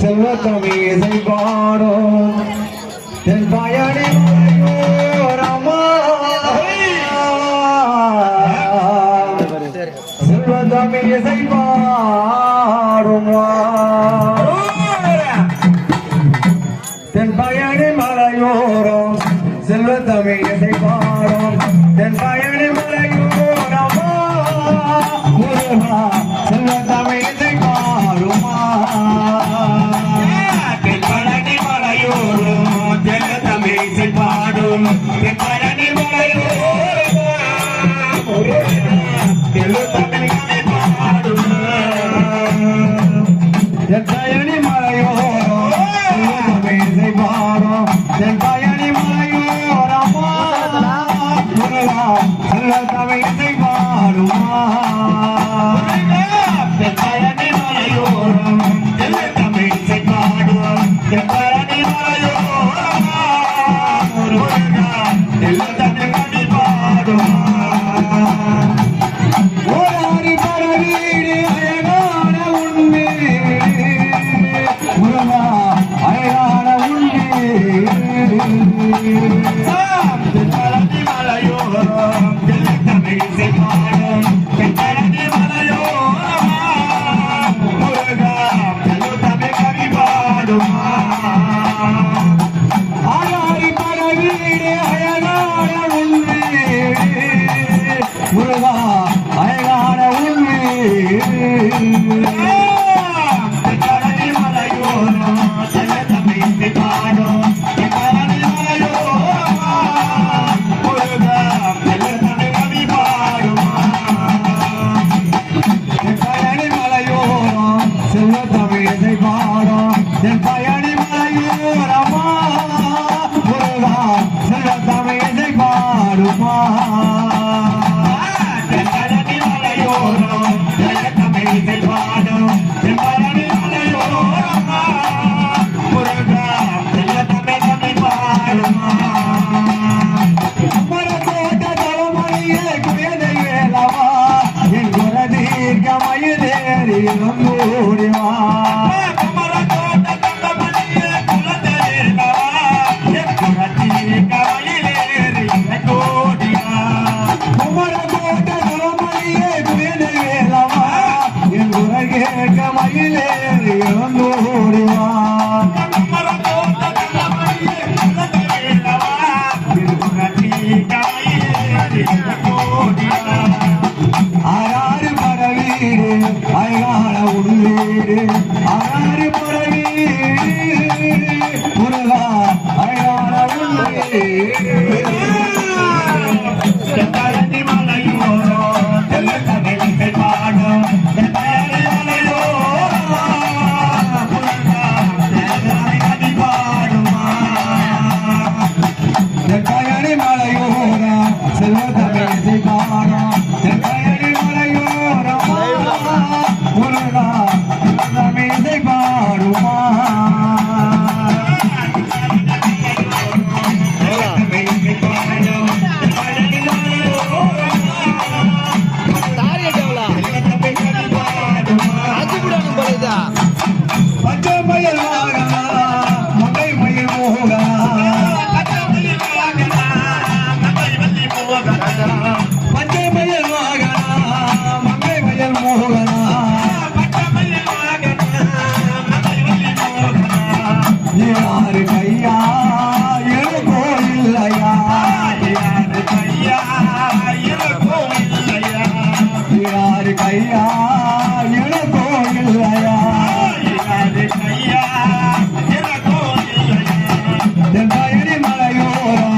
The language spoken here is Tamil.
செல்வத்தமீசை பாடும் தென் பயணி மலையோரமா செல்வத்தமீசை பாடுமா தென் பயணி மலையோரம் செல்வத்தமீசை பாடும் தென் பயணி மலையோரமா பாடும். தென்பழனி மலையோரும் தெல்லு தமிழிசை பாடும். தென் பயணி மலையோரம் செல்வத்தமீசை பாடும். தென் பயணி மலையோரமா முருகா செல்வத்தமீசை தமிழை பாடும். என் பயணி மலையூரமா முருகா செல்வ தமிழை பாடுமா. தென்பழனி மலையோரம் ஆறு ஆறாறு முருகா அழகான உள்ளீடு யாரு கையா? எழு கோயில்லையா யாரு கையா? எழு கோயில்லையா தென்பயணி மலையோரா